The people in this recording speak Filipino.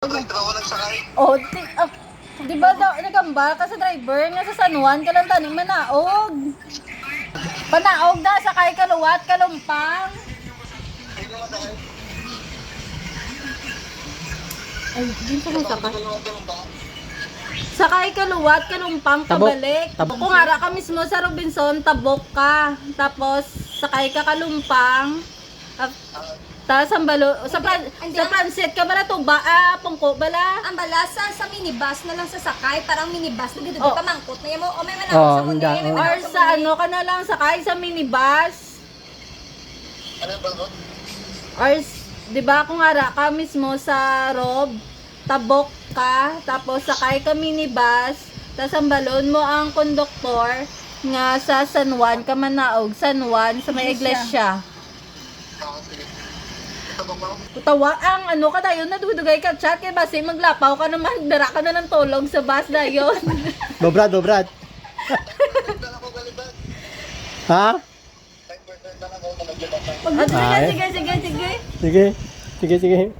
Dito ako nagsakay. Oh, di, ah, di ba daw, nagambal ka sa driver nga sa San Juan, ka lang taning manaog. Panaog da, sakay kaluwat, kalumpang. Ay, di ko. Ano ganun ba? Sakay kaluwat, kalumpang, Tabok. kabalik. Tabok. Kung ara ka mismo sa Robinson, tabok ka. Tapos, sakay ka kalumpang. Ah, Ang balo, sa, Fran, sa Francis ka bala to, ba, ah, pungko bala. Ang balasa sa minibus na lang sasakay, parang minibus na dito Oh. ka mangkot na yan mo. O may Oh, manakot sa kundi, hindi, may oh. Or manakot sa ano ka na lang, sakay sa minibus. Ano? Or, s- di ba kung ara ka mismo sa Rob, tabok ka, tapos sakay ka minibus, tapos ang balon mo ang konduktor nga sa San Juan ka manaog, San Juan sa may iglesia. Ah, sige. Tawa ang ano ka dayon nadudugay ka chat kay basi maglapaw ka naman dara ka na ng tulog sa bus dayon. Dobrad, dobrad. Ha? 5% lang ako na naglibatan. At sige, Ay. sige, sige, sige. Sige. Sige, si